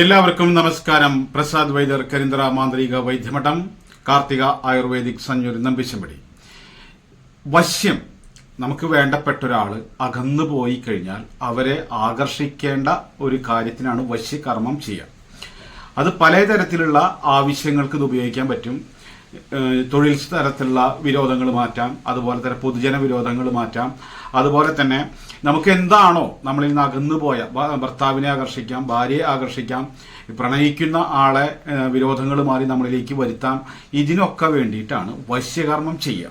എല്ലാവർക്കും നമസ്കാരം. പ്രസാദ് വൈദ്യർ കരിന്തറ മാന്ത്രിക വൈദ്യമഠം കാർത്തിക ആയുർവേദിക് സഞ്ജൂരി നമ്പിശമ്പടി വശ്യം നമുക്ക് വേണ്ടപ്പെട്ട ഒരാൾ അകന്നു പോയി കഴിഞ്ഞാൽ അവരെ ആകർഷിക്കേണ്ട ഒരു കാര്യത്തിനാണ് വശ്യകർമ്മം ചെയ്യുക. അത് പലതരത്തിലുള്ള ആവശ്യങ്ങൾക്ക് ഇത് ഉപയോഗിക്കാൻ പറ്റും. തൊഴിൽ തരത്തിലുള്ള വിരോധങ്ങൾ മാറ്റാം. അതുപോലെ തന്നെ പൊതുജന വിരോധങ്ങൾ മാറ്റാം. അതുപോലെ തന്നെ നമുക്ക് എന്താണോ നമ്മളിൽ നിന്ന് അകന്നു പോയ ഭർത്താവിനെ ആകർഷിക്കാം ഭാര്യയെ ആകർഷിക്കാം പ്രണയിക്കുന്ന ആളെ വിരോധങ്ങൾ മാറി നമ്മളിലേക്ക് വരുത്താം ഇതിനൊക്കെ വേണ്ടിയിട്ടാണ് വശ്യകർമ്മം ചെയ്യുക.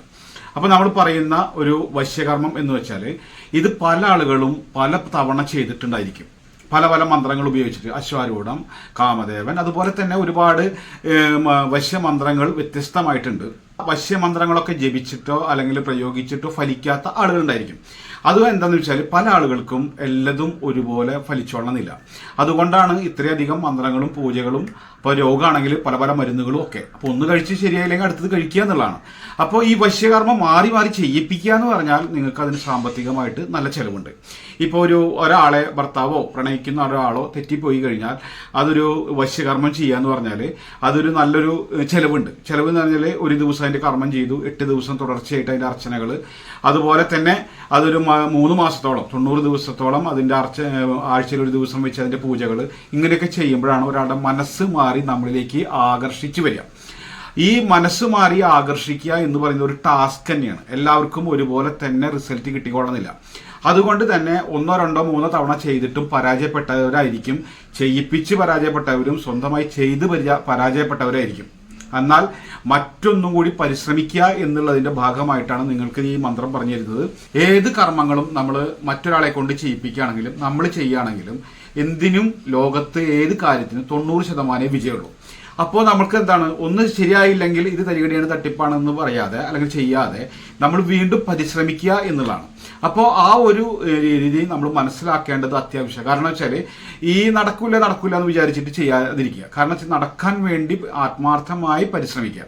അപ്പൊ നമ്മൾ പറയുന്ന ഒരു വശ്യകർമ്മം എന്ന് വെച്ചാൽ ഇത് പല ആളുകളും പല തവണ ചെയ്തിട്ടുണ്ടായിരിക്കും. പല പല മന്ത്രങ്ങൾ ഉപയോഗിച്ചിട്ട് അശ്വാരൂഢം കാമദേവൻ അതുപോലെ തന്നെ ഒരുപാട് വശ്യ വശ്യമന്ത്രങ്ങൾ വ്യത്യസ്തമായിട്ടുണ്ട്. വശ്യമന്ത്രങ്ങളൊക്കെ ജപിച്ചിട്ടോ അല്ലെങ്കിൽ പ്രയോഗിച്ചിട്ടോ ഫലിക്കാത്ത ആളുകളുണ്ടായിരിക്കും. അത് എന്താണെന്ന് വെച്ചാൽ പല ആളുകൾക്കും എല്ലതും ഒരുപോലെ ഫലിച്ചോളണമെന്നില്ല. അതുകൊണ്ടാണ് ഇത്രയധികം മന്ത്രങ്ങളും പൂജകളും ഇപ്പോൾ രോഗമാണെങ്കിൽ പല പല മരുന്നുകളും ഒക്കെ. അപ്പോൾ ഒന്ന് കഴിച്ച് ശരിയായില്ലെങ്കിൽ അടുത്തത് കഴിക്കുക എന്നുള്ളതാണ്. അപ്പോൾ ഈ വശ്യകർമ്മം മാറി മാറി ചെയ്യിപ്പിക്കുക എന്ന് പറഞ്ഞാൽ നിങ്ങൾക്ക് അതിന് സാമ്പത്തികമായിട്ട് നല്ല ചിലവുണ്ട്. ഇപ്പോൾ ഒരു ഒരാളെ ഭർത്താവോ പ്രണയിക്കുന്ന ഒരാളോ തെറ്റിപ്പോയി കഴിഞ്ഞാൽ അതൊരു വശ്യകർമ്മം ചെയ്യുക എന്ന് പറഞ്ഞാൽ അതൊരു നല്ലൊരു ചിലവുണ്ട്. ചിലവ് എന്ന് പറഞ്ഞാൽ ഒരു ദിവസം അതിന്റെ കർമ്മം ചെയ്തു. എട്ട് ദിവസം തുടർച്ചയായിട്ട് അതിന്റെ അർച്ചനകൾ അതുപോലെ തന്നെ അതൊരു മൂന്ന് മാസത്തോളം തൊണ്ണൂറ് ദിവസത്തോളം അതിന്റെ അർച്ച ആഴ്ചയിൽ ഒരു ദിവസം വെച്ച് അതിന്റെ പൂജകൾ ഇങ്ങനെയൊക്കെ ചെയ്യുമ്പോഴാണ് ഒരാളുടെ മനസ്സ് മാറി നമ്മളിലേക്ക് ആകർഷിച്ചു വരിക. ഈ മനസ്സ് മാറി ആകർഷിക്കുക എന്ന് പറയുന്ന ഒരു ടാസ്ക് തന്നെയാണ്. എല്ലാവർക്കും ഒരുപോലെ തന്നെ റിസൾട്ട് കിട്ടിക്കൊള്ളുന്നില്ല അതുകൊണ്ട് തന്നെ ഒന്നോ രണ്ടോ മൂന്നോ തവണ ചെയ്തിട്ടും പരാജയപ്പെട്ടവരായിരിക്കും. ചെയ്യിപ്പിച്ച് പരാജയപ്പെട്ടവരും സ്വന്തമായി ചെയ്ത് പരാജയപ്പെട്ടവരായിരിക്കും. എന്നാൽ മറ്റൊന്നും കൂടി പരിശ്രമിക്കുക എന്നുള്ളതിന്റെ ഭാഗമായിട്ടാണ് നിങ്ങൾക്ക് ഈ മന്ത്രം പറഞ്ഞു തരുന്നത് ഏത് കർമ്മങ്ങളും നമ്മൾ മറ്റൊരാളെ കൊണ്ട് ചെയ്യിപ്പിക്കുകയാണെങ്കിലും നമ്മൾ ചെയ്യുകയാണെങ്കിലും എന്തിനും ലോകത്ത് ഏത് കാര്യത്തിനും തൊണ്ണൂറ് ശതമാനമേ വിജയമുള്ളൂ. അപ്പോൾ നമ്മൾക്ക് എന്താണ് ഒന്ന് ശരിയായില്ലെങ്കിൽ ഇത് തരികടിയാണ് തട്ടിപ്പാണെന്ന് പറയാതെ അല്ലെങ്കിൽ ചെയ്യാതെ നമ്മൾ വീണ്ടും പരിശ്രമിക്കുക എന്നുള്ളതാണ്. അപ്പോൾ ആ ഒരു രീതി നമ്മൾ മനസ്സിലാക്കേണ്ടത് അത്യാവശ്യം കാരണം വെച്ചാൽ ഈ നടക്കൂല നടക്കൂല എന്ന് വിചാരിച്ചിട്ട് ചെയ്യാതിരിക്കുക. കാരണം വെച്ചാൽ നടക്കാൻ വേണ്ടി ആത്മാർത്ഥമായി പരിശ്രമിക്കുക.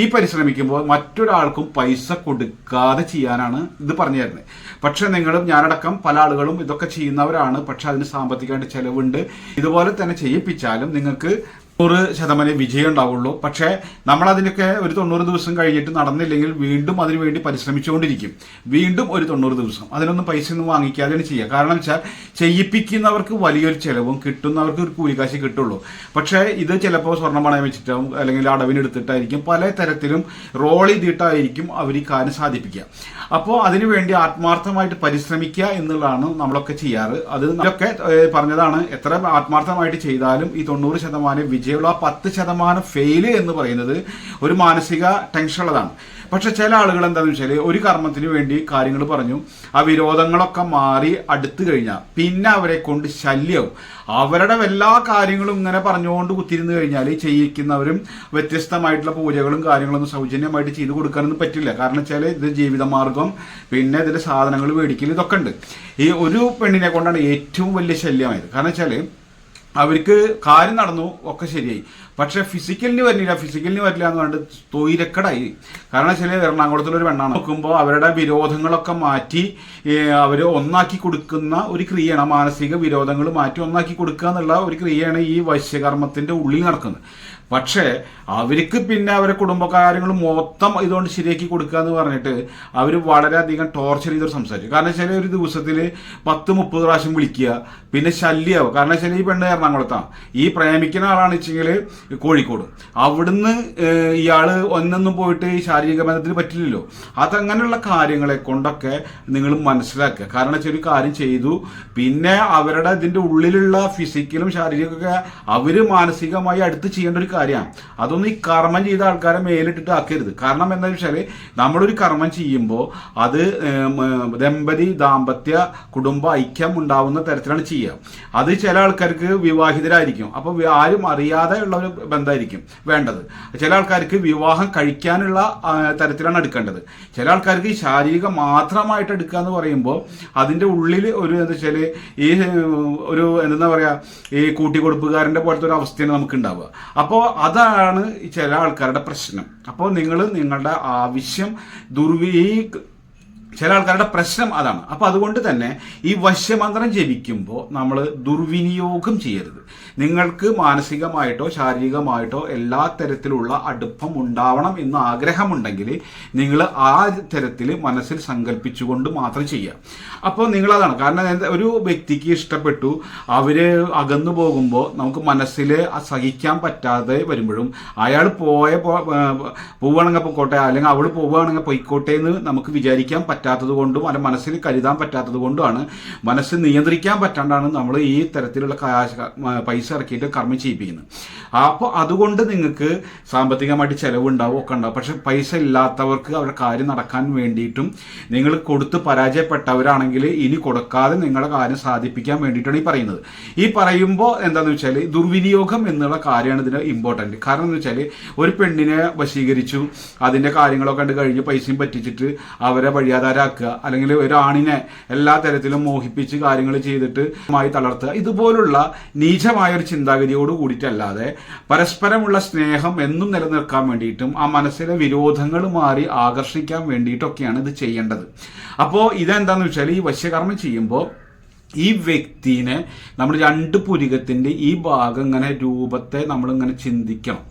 ഈ പരിശ്രമിക്കുമ്പോൾ മറ്റൊരാൾക്കും പൈസ കൊടുക്കാതെ ചെയ്യാനാണ് ഇത് പറഞ്ഞു തരുന്നത് പക്ഷേ നിങ്ങളും ഞാനടക്കം പല ആളുകളും ഇതൊക്കെ ചെയ്യുന്നവരാണ്. പക്ഷെ അതിന് സാമ്പത്തികമായിട്ട് ചെലവുണ്ട്. ഇതുപോലെ തന്നെ ചെയ്യിപ്പിച്ചാലും നിങ്ങൾക്ക് നൂറ് ശതമാനം വിജയം ഉണ്ടാവുള്ളൂ. പക്ഷേ നമ്മളതിനൊക്കെ ഒരു തൊണ്ണൂറ് ദിവസം കഴിഞ്ഞിട്ട് നടന്നില്ലെങ്കിൽ വീണ്ടും അതിനുവേണ്ടി പരിശ്രമിച്ചുകൊണ്ടിരിക്കും. വീണ്ടും ഒരു തൊണ്ണൂറ് ദിവസം. അതിനൊന്നും പൈസ ഒന്നും വാങ്ങിക്കാതെയാണ് ചെയ്യുക. കാരണം വെച്ചാൽ ചെയ്യിപ്പിക്കുന്നവർക്ക് വലിയൊരു ചിലവും കിട്ടുന്നവർക്ക് ഒരു കൂലിക്കാശ് കിട്ടുള്ളൂ. പക്ഷേ ഇത് ചിലപ്പോൾ സ്വർണ പണയം അല്ലെങ്കിൽ അടവിനെടുത്തിട്ടായിരിക്കും പല തരത്തിലും റോൾ ചെയ്തിട്ടായിരിക്കും അവർ ഈ കാര്യം സാധിപ്പിക്കുക. അപ്പോൾ അതിനുവേണ്ടി ആത്മാർത്ഥമായിട്ട് പരിശ്രമിക്കുക എന്നുള്ളതാണ് നമ്മളൊക്കെ ചെയ്യാറ്. അത് നമ്മളൊക്കെ പറഞ്ഞതാണ് എത്ര ആത്മാർത്ഥമായിട്ട് ചെയ്താലും ഈ തൊണ്ണൂറ് ശതമാനം വിജയമുള്ള ആ പത്ത് ശതമാനം ഫെയിൽ എന്ന് പറയുന്നത് ഒരു മാനസിക ടെൻഷൻ ഉള്ളതാണ്. പക്ഷെ ചില ആളുകൾ എന്താണെന്ന് വെച്ചാൽ ഒരു കർമ്മത്തിന് വേണ്ടി കാര്യങ്ങൾ പറഞ്ഞു. ആ വിരോധങ്ങളൊക്കെ മാറി അടുത്തു കഴിഞ്ഞാൽ പിന്നെ അവരെ കൊണ്ട് ശല്യവും. അവരുടെ എല്ലാ കാര്യങ്ങളും ഇങ്ങനെ പറഞ്ഞുകൊണ്ട് കുത്തിരുന്ന് കഴിഞ്ഞാൽ ചെയ്യിക്കുന്നവരും വ്യത്യസ്തമായിട്ടുള്ള പൂജകളും കാര്യങ്ങളൊന്നും സൗജന്യമായിട്ട് ചെയ്തു കൊടുക്കാനൊന്നും പറ്റില്ല. കാരണം വെച്ചാൽ ഇത് ജീവിതമാർഗം പിന്നെ ഇതിന്റെ സാധനങ്ങൾ മേടിക്കൽ ഇതൊക്കെ ഉണ്ട്. ഈ ഒരു പെണ്ണിനെ കൊണ്ടാണ് ഏറ്റവും വലിയ ശല്യമായത്. കാരണം വെച്ചാൽ അവർക്ക് കാര്യം നടന്നു ഒക്കെ ശരിയായി. പക്ഷെ ഫിസിക്കലിന് വരില്ല ഫിസിക്കലിന് വരില്ല എന്ന് പറഞ്ഞിട്ട് തൊയിരക്കടായി. കാരണം വെച്ചാൽ എറണാകുളത്തിലൊരു പെണ്ണാണ്. നോക്കുമ്പോൾ അവരുടെ വിരോധങ്ങളൊക്കെ മാറ്റി അവർ ഒന്നാക്കി കൊടുക്കുന്ന ഒരു ക്രിയയാണ്. മാനസിക വിരോധങ്ങൾ മാറ്റി ഒന്നാക്കി കൊടുക്കുക എന്നുള്ള ഒരു ക്രിയയാണ് ഈ വശ്യകർമ്മത്തിന്റെ ഉള്ളിൽ നടക്കുന്നത്. പക്ഷേ അവർക്ക് പിന്നെ അവരെ കുടുംബകാര്യങ്ങൾ മൊത്തം ഇതുകൊണ്ട് ശരിയാക്കി കൊടുക്കുക എന്ന് പറഞ്ഞിട്ട് അവർ വളരെയധികം ടോർച്ചർ ചെയ്തൊരു സംസാരിച്ചു. കാരണം വെച്ചാൽ ഒരു ദിവസത്തിൽ പത്ത് മുപ്പത് പ്രാവശ്യം വിളിക്കുക പിന്നെ ശല്യമാവും കാരണം വെച്ചാൽ ഈ പെണ്ണ് എറണാകുളത്താണ്. ഈ പ്രേമിക്കുന്ന ആളാണെന്ന് വെച്ചെങ്കിൽ കോഴിക്കോട്. അവിടുന്ന് ഇയാൾ ഒന്നൊന്നും പോയിട്ട് ശാരീരിക ബന്ധത്തിന് പറ്റില്ലല്ലോ. അതങ്ങനെയുള്ള കാര്യങ്ങളെ കൊണ്ടൊക്കെ നിങ്ങൾ മനസ്സിലാക്കുക. കാരണം ചെറിയ കാര്യം ചെയ്തു. പിന്നെ അവരുടെ ഇതിന്റെ ഉള്ളിലുള്ള ഫിസിക്കലും ശാരീരികമൊക്കെ അവർ മാനസികമായി അടുത്ത് ചെയ്യേണ്ട ഒരു കാര്യമാണ്. അതൊന്നും ഈ കർമ്മം ചെയ്ത ആൾക്കാരെ മേലിട്ടിട്ട് ആക്കരുത്. കാരണം എന്താ വെച്ചാൽ നമ്മളൊരു കർമ്മം ചെയ്യുമ്പോൾ അത് ദമ്പതി ദാമ്പത്യ കുടുംബ ഐക്യം ഉണ്ടാവുന്ന തരത്തിലാണ് ചെയ്യുക. അത് ചില ആൾക്കാർക്ക് വിവാഹിതരായിരിക്കും. അപ്പൊ വി- ആരും അറിയാതെ ഉള്ളവർ ബന്ധമായിരിക്കും വേണ്ടത്. ചില ആൾക്കാർക്ക് വിവാഹം കഴിക്കാനുള്ള തരത്തിലാണ് എടുക്കേണ്ടത്. ചില ആൾക്കാർക്ക് ശാരീരിക മാത്രമായിട്ട് എടുക്കുക എന്ന് പറയുമ്പോൾ അതിന്റെ ഉള്ളിൽ ഒരു എന്താ വെച്ചാൽ ഈ ഒരു എന്താ പറയുക ഈ കൂട്ടിക്കൊടുപ്പുകാരന്റെ പോലത്തെ ഒരു അവസ്ഥയാണ് നമുക്ക് ഉണ്ടാവുക അപ്പോൾ അതാണ് ചില ആൾക്കാരുടെ പ്രശ്നം. അപ്പോൾ നിങ്ങൾ നിങ്ങളുടെ ആവശ്യം ദുർവി ചില ആൾക്കാരുടെ പ്രശ്നം അതാണ്. അപ്പോൾ അതുകൊണ്ട് തന്നെ ഈ വശ്യമന്ത്രം ജപിക്കുമ്പോൾ നമ്മൾ ദുർവിനിയോഗം ചെയ്യരുത്. നിങ്ങൾക്ക് മാനസികമായിട്ടോ ശാരീരികമായിട്ടോ എല്ലാ തരത്തിലുള്ള അടുപ്പം ഉണ്ടാവണം എന്ന് ആഗ്രഹമുണ്ടെങ്കിൽ നിങ്ങൾ ആ തരത്തിൽ മനസ്സിൽ സങ്കല്പിച്ചുകൊണ്ട് മാത്രം ചെയ്യുക അപ്പോൾ നിങ്ങളതാണ്. കാരണം ഒരു വ്യക്തിക്ക് ഇഷ്ടപ്പെട്ടു അവർ അകന്നു പോകുമ്പോൾ നമുക്ക് മനസ്സിൽ സഹിക്കാൻ പറ്റാതെ വരുമ്പോഴും അയാൾ പോയ പോവുകയാണെങ്കിൽ പൊക്കോട്ടെ അല്ലെങ്കിൽ അവൾ പോവുകയാണെങ്കിൽ പോയിക്കോട്ടെ എന്ന് നമുക്ക് വിചാരിക്കാൻ പറ്റാത്തത് കൊണ്ടും അല്ല മനസ്സിന് കരുതാൻ പറ്റാത്തത് കൊണ്ടുമാണ്. മനസ്സ് നിയന്ത്രിക്കാൻ പറ്റാണ്ടാണ് നമ്മൾ ഈ തരത്തിലുള്ള പൈസ ഇറക്കിയിട്ട് കർമ്മം ചെയ്യിപ്പിക്കുന്നത്. അപ്പോൾ അതുകൊണ്ട് നിങ്ങൾക്ക് സാമ്പത്തികമായിട്ട് ചിലവുണ്ടാവും ഒക്കെ ഉണ്ടാവും. പക്ഷെ പൈസ ഇല്ലാത്തവർക്ക് അവരുടെ കാര്യം നടക്കാൻ വേണ്ടിയിട്ടും നിങ്ങൾ കൊടുത്ത് പരാജയപ്പെട്ടവരാണെങ്കിൽ ഇനി കൊടുക്കാതെ നിങ്ങളുടെ കാര്യം സാധിപ്പിക്കാൻ വേണ്ടിയിട്ടാണ് ഈ പറയുന്നത്. ഈ പറയുമ്പോൾ എന്താണെന്ന് വെച്ചാൽ ദുർവിനിയോഗം എന്നുള്ള കാര്യമാണ് ഇതിന് ഇമ്പോർട്ടന്റ് കാരണം എന്ന് വെച്ചാൽ ഒരു പെണ്ണിനെ വശീകരിച്ചു അതിന്റെ കാര്യങ്ങളൊക്കെ കണ്ട് കഴിഞ്ഞ് പൈസയും പറ്റിച്ചിട്ട് അവരെ വഴിയാധാരാക്കുക അല്ലെങ്കിൽ ഒരാണിനെ എല്ലാ തരത്തിലും മോഹിപ്പിച്ച് കാര്യങ്ങൾ ചെയ്തിട്ട് മായി തളർത്തുക. ഇതുപോലുള്ള നീചമായ ഒരു ചിന്താഗതിയോട് കൂടിയിട്ടല്ലാതെ പരസ്പരമുള്ള സ്നേഹം എന്നും നിലനിർക്കാൻ വേണ്ടിയിട്ടും ആ മനസ്സിലെ വിരോധങ്ങൾ മാറി ആകർഷിക്കാൻ വേണ്ടിയിട്ടൊക്കെയാണ് ഇത് ചെയ്യേണ്ടത്. അപ്പോൾ ഇതെന്താന്ന് വെച്ചാൽ ഈ വശ്യകർമ്മം ചെയ്യുമ്പോൾ ഈ വ്യക്തിനെ നമ്മൾ രണ്ട് പുരികത്തിന്റെ ഈ ഭാഗം ഇങ്ങനെ രൂപത്തെ നമ്മൾ ഇങ്ങനെ ചിന്തിക്കണം.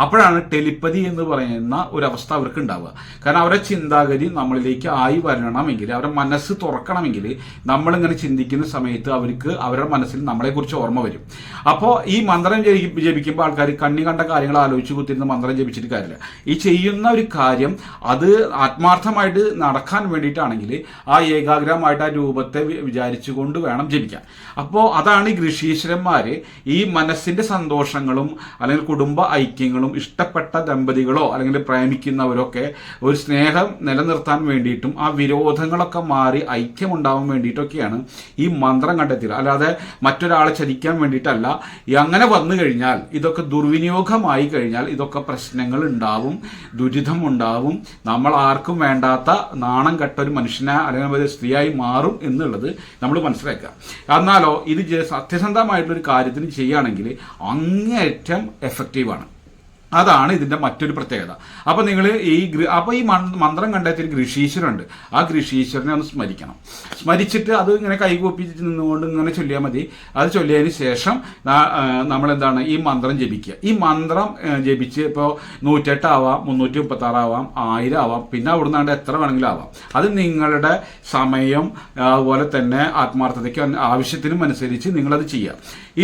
അപ്പോഴാണ് ടെലിപ്പതി എന്ന് പറയുന്ന ഒരു അവസ്ഥ അവർക്ക് ഉണ്ടാവുക കാരണം അവരുടെ ചിന്താഗതി നമ്മളിലേക്ക് ആയി വരണമെങ്കിൽ അവരുടെ മനസ്സ് തുറക്കണമെങ്കിൽ നമ്മളിങ്ങനെ ചിന്തിക്കുന്ന സമയത്ത് അവർക്ക് അവരുടെ മനസ്സിൽ നമ്മളെക്കുറിച്ച് ഓർമ്മ വരും. അപ്പോൾ ഈ മന്ത്രം ജപി- ജപിക്കുമ്പോൾ ആൾക്കാർ കണ്ണി കണ്ട കാര്യങ്ങൾ ആലോചിച്ച് കുത്തിരുന്ന് മന്ത്രം ജപിച്ചിട്ട് കാര്യമില്ല. ഈ ചെയ്യുന്ന ഒരു കാര്യം അത് ആത്മാർത്ഥമായിട്ട് നടക്കാൻ വേണ്ടിയിട്ടാണെങ്കിൽ ആ ഏകാഗ്രമായിട്ട് ആ രൂപത്തെ വിചാരിച്ചുകൊണ്ട് വേണം ജപിക്കാൻ. അപ്പോൾ അതാണ് ഈ ഋഷീശ്വരന്മാർ ഈ മനസ്സിന്റെ സന്തോഷങ്ങളും അല്ലെങ്കിൽ കുടുംബ ഐക്യങ്ങളും ഇഷ്ടപ്പെട്ട ദമ്പതികളോ അല്ലെങ്കിൽ പ്രേമിക്കുന്നവരൊക്കെ ഒരു സ്നേഹം നിലനിർത്താൻ വേണ്ടിയിട്ടും ആ വിരോധങ്ങളൊക്കെ മാറി ഐക്യമുണ്ടാവാൻ വേണ്ടിയിട്ടൊക്കെയാണ് ഈ മന്ത്രം കണ്ടെത്തിയത്. അല്ലാതെ മറ്റൊരാളെ ചതിക്കാൻ വേണ്ടിയിട്ടല്ല. അങ്ങനെ വന്നു കഴിഞ്ഞാൽ ഇതൊക്കെ ദുർവിനിയോഗമായി കഴിഞ്ഞാൽ ഇതൊക്കെ പ്രശ്നങ്ങൾ ഉണ്ടാവും ദുരിതം ഉണ്ടാവും. നമ്മൾ ആർക്കും വേണ്ടാത്ത നാണം കെട്ട ഒരു മനുഷ്യനെ അല്ലെങ്കിൽ ഒരു സ്ത്രീയായി മാറും എന്നുള്ളത് നമ്മൾ മനസ്സിലാക്കുക. എന്നാലോ ഇത് സത്യസന്ധമായിട്ടുള്ള ഒരു കാര്യത്തിന് ചെയ്യുകയാണെങ്കിൽ അങ്ങേയറ്റം എഫക്റ്റീവാണ് അതാണ് ഇതിന്റെ മറ്റൊരു പ്രത്യേകത. അപ്പൊ നിങ്ങൾ ഈ അപ്പോൾ അപ്പൊ ഈ മന്ത്രം കണ്ടെത്തിയ ഒരു ഋഷീശ്വരനുണ്ട് ആ ഋഷീശ്വരനെ ഒന്ന് സ്മരിക്കണം. സ്മരിച്ചിട്ട് അത് ഇങ്ങനെ കൈകൂപ്പിച്ച് നിന്നുകൊണ്ട് ഇങ്ങനെ ചൊല്ലിയാൽ മതി. അത് ചൊല്ലിയതിന് ശേഷം നമ്മൾ എന്താണ് ഈ മന്ത്രം ജപിക്കുക. ഈ മന്ത്രം ജപിച്ച് ഇപ്പോൾ നൂറ്റെട്ടാവാം മുന്നൂറ്റി മുപ്പത്തി ആറാവാം ആയിരം ആവാം പിന്നെ അവിടുന്ന് എത്ര വേണമെങ്കിലും ആവാം. അത് നിങ്ങളുടെ സമയം അതുപോലെ തന്നെ ആത്മാർത്ഥതയ്ക്ക് ആവശ്യത്തിനും അനുസരിച്ച് നിങ്ങളത് ചെയ്യുക.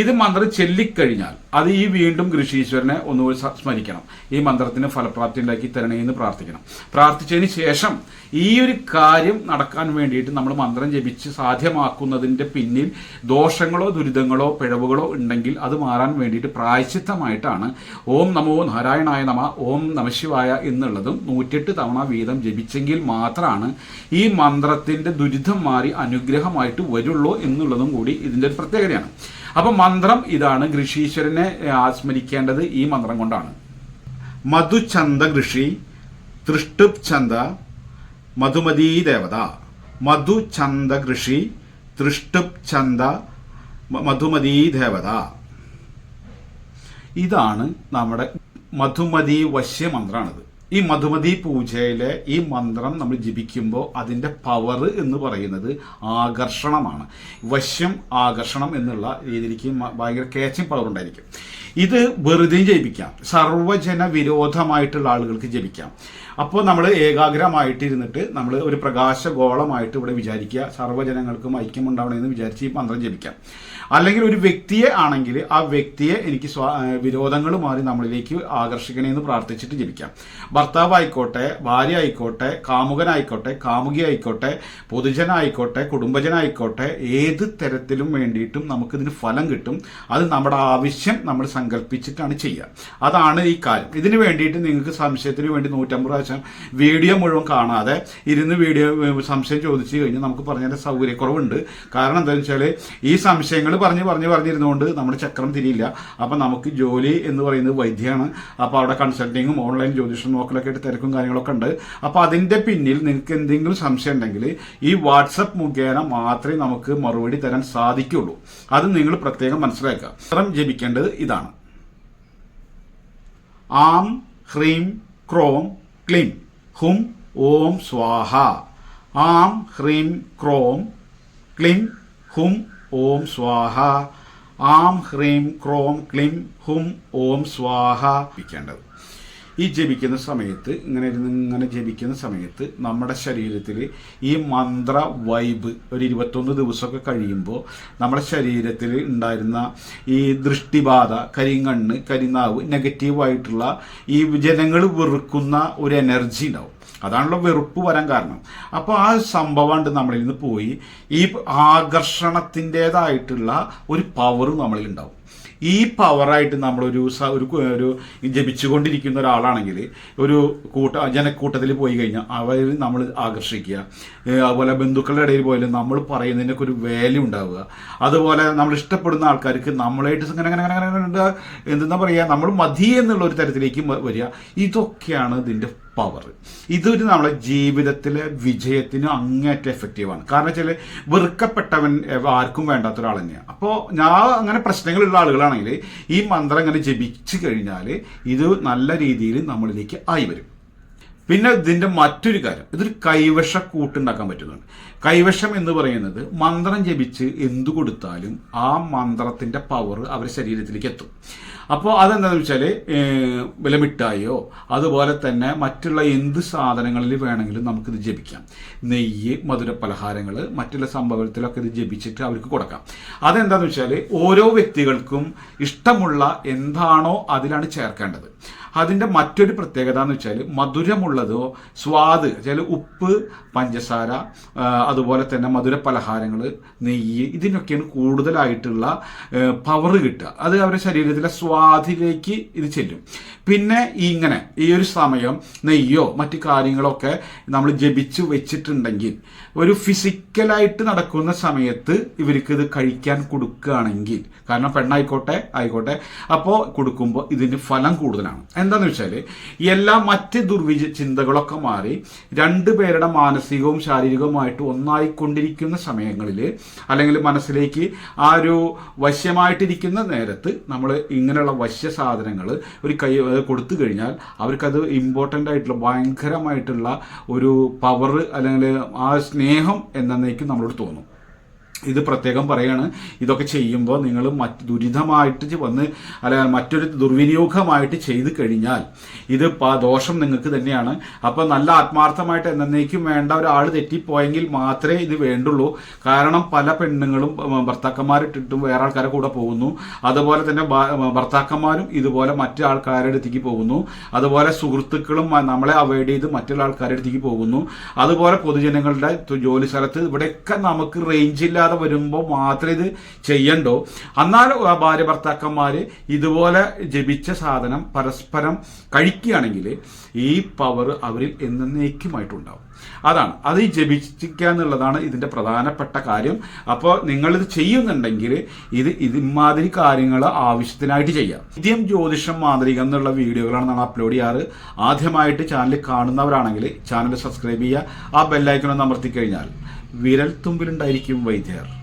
ഇത് മന്ത്രം ചൊല്ലിക്കഴിഞ്ഞാൽ അത് ഈ വീണ്ടും ഋഷീശ്വരനെ ഒന്നുകൂടി സ്മരിക്കണം. ഈ മന്ത്രത്തിന് ഫലപ്രാപ്തി ഉണ്ടാക്കി തരണേ എന്ന് പ്രാർത്ഥിക്കണം. പ്രാർത്ഥിച്ചതിന് ശേഷം ഈ ഒരു കാര്യം നടക്കാൻ വേണ്ടിയിട്ട് നമ്മൾ മന്ത്രം ജപിച്ച് സാധ്യമാക്കുന്നതിന്റെ പിന്നിൽ ദോഷങ്ങളോ ദുരിതങ്ങളോ പിഴവുകളോ ഉണ്ടെങ്കിൽ അത് മാറാൻ വേണ്ടിയിട്ട് പ്രായശ്ചിത്തമായിട്ടാണ് ഓം നമോ നാരായണായ നമ ഓം നമശിവായ എന്നുള്ളതും നൂറ്റെട്ട് തവണ വീതം ജപിച്ചെങ്കിൽ മാത്രമാണ് ഈ മന്ത്രത്തിന്റെ ദുരിതം മാറി അനുഗ്രഹമായിട്ട് വരുള്ളൂ എന്നുള്ളതും കൂടി ഇതിന്റെ ഒരു പ്രത്യേകതയാണ്. അപ്പൊ മന്ത്രം ഇതാണ്. ഋഷീശ്വരനെ ആസ്മരിക്കേണ്ടത് ഈ മന്ത്രം കൊണ്ടാണ്. മധുചന്ദ ഋഷി തൃഷ്ടുപ് ചന്ദ മധുമതീ ദേവത മധുചന്ദ ഋഷി തൃഷ്ടുപ് ചന്ദ മധുമതീ ദേവത ഇതാണ് നമ്മുടെ മധുമതി വശ്യ മന്ത്രമാണിത് ഈ മധുമതി പൂജയിലെ ഈ മന്ത്രം നമ്മൾ ജപിക്കുമ്പോൾ അതിന്റെ പവർ എന്ന് പറയുന്നത് ആകർഷണമാണ്. വശ്യം ആകർഷണം എന്നുള്ള രീതിയിലേക്ക് ഭയങ്കര കേച്ചിങ് പവർ ഉണ്ടായിരിക്കും. ഇത് വെറുതെ ജപിക്കാം. സർവജന വിരോധമായിട്ടുള്ള ആളുകൾക്ക് ജപിക്കാം. അപ്പോൾ നമ്മൾ ഏകാഗ്രമായിട്ടിരുന്നിട്ട് നമ്മൾ ഒരു പ്രകാശഗോളമായിട്ട് ഇവിടെ വിചാരിക്കുക സർവജനങ്ങൾക്കും ഐക്യം ഉണ്ടാവണമെന്ന് വിചാരിച്ച് ഈ മന്ത്രം ജപിക്കാം. അല്ലെങ്കിൽ ഒരു വ്യക്തിയെ ആണെങ്കിൽ ആ വ്യക്തിയെ എനിക്ക് സ്വാ വിരോധങ്ങൾ മാറി നമ്മളിലേക്ക് ആകർഷിക്കണമെന്ന് പ്രാർത്ഥിച്ചിട്ട് ജപിക്കാം. ഭർത്താവ് ആയിക്കോട്ടെ ഭാര്യ ആയിക്കോട്ടെ കാമുകനായിക്കോട്ടെ കാമുകി ആയിക്കോട്ടെ പൊതുജനായിക്കോട്ടെ കുടുംബജനായിക്കോട്ടെ ഏത് തരത്തിലും വേണ്ടിയിട്ടും നമുക്കിതിന് ഫലം കിട്ടും. അത് നമ്മുടെ ആവശ്യം നമ്മൾ സങ്കല്പിച്ചിട്ടാണ് ചെയ്യുക. അതാണ് ഈ കാര്യം. ഇതിന് വേണ്ടിയിട്ട് നിങ്ങൾക്ക് സംശയത്തിന് വേണ്ടി നൂറ്റമ്പത് പ്രാവശ്യം വീഡിയോ മുഴുവൻ കാണാതെ ഇരുന്ന് വീഡിയോ സംശയം ചോദിച്ചു കഴിഞ്ഞാൽ നമുക്ക് പറഞ്ഞതിന്റെ സൗകര്യക്കുറവുണ്ട്. കാരണം എന്താണെന്ന് വെച്ചാൽ ഈ സംശയങ്ങൾ പറഞ്ഞ് പറഞ്ഞ് പറഞ്ഞിരുന്നുകൊണ്ട് നമ്മുടെ ചക്രം തിരിയില്ല. അപ്പൊ നമുക്ക് ജോലി എന്ന് പറയുന്നത് വൈദ്യമാണ് അപ്പോൾ അവിടെ കൺസൾട്ടിങ്ങും ഓൺലൈൻ ജ്യോതിഷം നോക്കലൊക്കെ ആയിട്ട് തിരക്കും കാര്യങ്ങളൊക്കെ ഉണ്ട്. അപ്പോൾ അതിന്റെ പിന്നിൽ നിങ്ങൾക്ക് എന്തെങ്കിലും സംശയം ഉണ്ടെങ്കിൽ ഈ വാട്സപ്പ് മുഖേന മാത്രമേ നമുക്ക് മറുപടി തരാൻ സാധിക്കുള്ളൂ. അത് നിങ്ങൾ പ്രത്യേകം മനസ്സിലാക്കുക. ചിത്രം ജപിക്കേണ്ടത് ഇതാണ്. ആം ഹ്രീം ക്രോം ക്ലീം. ഹും ഓം സ്വാഹ. ആം ഹ്രീം ക്രോം ക്ലിം. ഹും ഓം സ്വാഹ. ആം ഹ്രീം ക്രോം ക്ലിം ഹും ഓം സ്വാഹ. ജപിക്കേണ്ടത്. ഈ ജപിക്കുന്ന സമയത്ത് ഇങ്ങനെ ഇരുന്ന് ഇങ്ങനെ ജപിക്കുന്ന സമയത്ത് നമ്മുടെ ശരീരത്തിൽ ഈ മന്ത്ര വൈബ് ഒരു ഇരുപത്തൊന്ന് ദിവസമൊക്കെ കഴിയുമ്പോൾ നമ്മുടെ ശരീരത്തിൽ ഉണ്ടായിരുന്ന ഈ ദൃഷ്ടിബാധ കരിങ്കണ്ണ് കരിനാവ് നെഗറ്റീവായിട്ടുള്ള ഈ ജനങ്ങൾ വെറുക്കുന്ന ഒരു എനർജി ഉണ്ടാവും. അതാണല്ലോ വെറുപ്പ് വരാൻ കാരണം. അപ്പോൾ ആ സംഭവമുണ്ട് നമ്മളിൽ നിന്ന് പോയി. ഈ ആകർഷണത്തിന്റെതായിട്ടുള്ള ഒരു പവർ നമ്മളിൽ ഉണ്ടാവും. ഈ പവറായിട്ട് നമ്മളൊരു ഒരു ഒരു ജപിച്ചുകൊണ്ടിരിക്കുന്ന ഒരാളാണെങ്കിൽ ഒരു കൂട്ട ജനക്കൂട്ടത്തിൽ പോയി കഴിഞ്ഞാൽ അവർ നമ്മൾ ആകർഷിക്കുക. അതുപോലെ ബന്ധുക്കളുടെ ഇടയിൽ പോയാലും നമ്മൾ പറയുന്നതിനൊക്കെ ഒരു വാല്യൂ ഉണ്ടാവുക. അതുപോലെ നമ്മൾ ഇഷ്ടപ്പെടുന്ന ആൾക്കാർക്ക് നമ്മളായിട്ട് ഇങ്ങനെ അങ്ങനെ അങ്ങനെ അങ്ങനെ എന്താ പറയുക നമ്മൾ മതി എന്നുള്ള ഒരു തരത്തിലേക്ക് വരിക. ഇതൊക്കെയാണ് ഇതിന്റെ പവർ ഇതൊരു നമ്മളെ ജീവിതത്തിലെ വിജയത്തിന് അങ്ങേറ്റം എഫക്റ്റീവാണ് കാരണം വെച്ചാൽ വെറുക്കപ്പെട്ടവൻ ആർക്കും വേണ്ടാത്ത ഒരാൾ തന്നെയാണ് അപ്പോൾ ഞാൻ അങ്ങനെ പ്രശ്നങ്ങളുള്ള ആളുകളാണെങ്കിൽ ഈ മന്ത്രം അങ്ങനെ ജപിച്ചു കഴിഞ്ഞാൽ ഇത് നല്ല രീതിയിൽ നമ്മളിലേക്ക് ആയി വരും. പിന്നെ ഇതിന്റെ മറ്റൊരു കാര്യം ഇതൊരു കൈവശ കൂട്ടുണ്ടാക്കാൻ പറ്റുന്നുണ്ട് കൈവശം എന്ന് പറയുന്നത് മന്ത്രം ജപിച്ച് എന്തു കൊടുത്താലും ആ മന്ത്രത്തിന്റെ പവർ അവരുടെ ശരീരത്തിലേക്ക് എത്തും അപ്പോൾ അതെന്താണെന്ന് വെച്ചാൽ വില മിഠായിയോ അതുപോലെ തന്നെ മറ്റുള്ള എന്ത് സാധനങ്ങളിൽ വേണമെങ്കിലും നമുക്കിത് ജപിക്കാം. നെയ്യ് മധുര പലഹാരങ്ങൾ മറ്റുള്ള സംഭവത്തിലൊക്കെ ഇത് ജപിച്ചിട്ട് അവർക്ക് കൊടുക്കാം. അതെന്താണെന്ന് വെച്ചാൽ ഓരോ വ്യക്തികൾക്കും ഇഷ്ടമുള്ള എന്താണോ അതിലാണ് ചേർക്കേണ്ടത്. അതിന്റെ മറ്റൊരു പ്രത്യേകത എന്ന് വെച്ചാൽ മധുരമുള്ളതോ സ്വാദ് ചില ഉപ്പ് പഞ്ചസാര അതുപോലെ തന്നെ മധുര പലഹാരങ്ങൾ നെയ്യ് ഇതിനൊക്കെയാണ് കൂടുതലായിട്ടുള്ള പവർ കിട്ടുക. അത് അവരുടെ ശരീരത്തിലെ സ്വാധിലേക്ക് ഇത് ചെല്ലും. പിന്നെ ഇങ്ങനെ ഈ ഒരു സമയം നെയ്യോ മറ്റു കാര്യങ്ങളൊക്കെ നമ്മൾ ജപിച്ചു വെച്ചിട്ടുണ്ടെങ്കിൽ ഒരു ഫിസിക്കലായിട്ട് നടക്കുന്ന സമയത്ത് ഇവർക്ക് ഇത് കഴിക്കാൻ കൊടുക്കുകയാണെങ്കിൽ കാരണം പെണ്ണായിക്കോട്ടെ ആയിക്കോട്ടെ അപ്പോൾ കൊടുക്കുമ്പോൾ ഇതിന് ഫലം കൂടുതലാണ്. എന്താന്ന് വെച്ചാൽ എല്ലാ മറ്റ് ദുർവിജ ചിന്തകളൊക്കെ മാറി രണ്ടു പേരുടെ മാനസികവും ശാരീരികവുമായിട്ട് ഒന്നായിക്കൊണ്ടിരിക്കുന്ന സമയങ്ങളിൽ അല്ലെങ്കിൽ മനസ്സിലേക്ക് ആ ഒരു വശ്യമായിട്ടിരിക്കുന്ന നേരത്ത് നമ്മൾ ഇങ്ങനെയുള്ള വശ്യ സാധനങ്ങൾ ഒരു കൈ കൊടുത്തു കഴിഞ്ഞാൽ അവർക്കത് ഇമ്പോർട്ടന്റ് ആയിട്ടുള്ള ഭയങ്കരമായിട്ടുള്ള ഒരു പവർ അല്ലെങ്കിൽ ആ സ്നേഹം എന്നേക്കും നമ്മളോട് തോന്നും. ഇത് പ്രത്യേകം പറയാണ്. ഇതൊക്കെ ചെയ്യുമ്പോൾ നിങ്ങൾ മറ്റ് ദുരിതമായിട്ട് വന്ന് അല്ല മറ്റൊരു ദുർവിനിയോഗമായിട്ട് ചെയ്തു കഴിഞ്ഞാൽ ഇത് ദോഷം നിങ്ങൾക്ക് തന്നെയാണ്. അപ്പോൾ നല്ല ആത്മാർത്ഥമായിട്ട് എന്നേക്കും വേണ്ട ഒരാൾ തെറ്റിപ്പോയെങ്കിൽ മാത്രമേ ഇത് വേണ്ടുള്ളൂ. കാരണം പല പെണ്ണുങ്ങളും ഭർത്താക്കന്മാരിട്ടിട്ടും വേറെ ആൾക്കാരെ കൂടെ പോകുന്നു. അതുപോലെ തന്നെ ഭർത്താക്കന്മാരും ഇതുപോലെ മറ്റു ആൾക്കാരുടെ അടുത്തേക്ക് പോകുന്നു. അതുപോലെ സുഹൃത്തുക്കളും നമ്മളെ അവോയ്ഡ് ചെയ്ത് മറ്റുള്ള ആൾക്കാരുടെ അടുത്തേക്ക് പോകുന്നു. അതുപോലെ പൊതുജനങ്ങളുടെ ജോലി സ്ഥലത്ത് ഇവിടെയൊക്കെ നമുക്ക് റേഞ്ച് ഇല്ലാതെ വരുമ്പോൾ മാത്രമേ ഇത് ചെയ്യണ്ടോ? എന്നാൽ ഭാര്യ ഭർത്താക്കന്മാർ ഇതുപോലെ ജപിച്ച സാധനം പരസ്പരം കഴിക്കുകയാണെങ്കിൽ ഈ പവർ അവരിൽ എന്നേക്കുമായിട്ടുണ്ടാവും. അതാണ്. അത് ജപിക്കുക എന്നുള്ളതാണ് ഇതിന്റെ പ്രധാനപ്പെട്ട കാര്യം. അപ്പോൾ നിങ്ങളിത് ചെയ്യുന്നുണ്ടെങ്കിൽ ഇത് ഇമാതിരി കാര്യങ്ങൾ ആവശ്യത്തിനായിട്ട് ചെയ്യാം. നിത്യം ജ്യോതിഷം മാന്ത്രികം എന്നുള്ള വീഡിയോകളാണ് നമ്മൾ അപ്ലോഡ് ചെയ്യാറ്. ആദ്യമായിട്ട് ചാനൽ കാണുന്നവരാണെങ്കിൽ ചാനൽ സബ്സ്ക്രൈബ് ചെയ്യുക. ആ ബെല്ലൈക്കൺ ഒന്ന് അമർത്തി കഴിഞ്ഞാൽ വിരൽ തുമ്പിലുണ്ടായിരിക്കും വൈദ്യർ.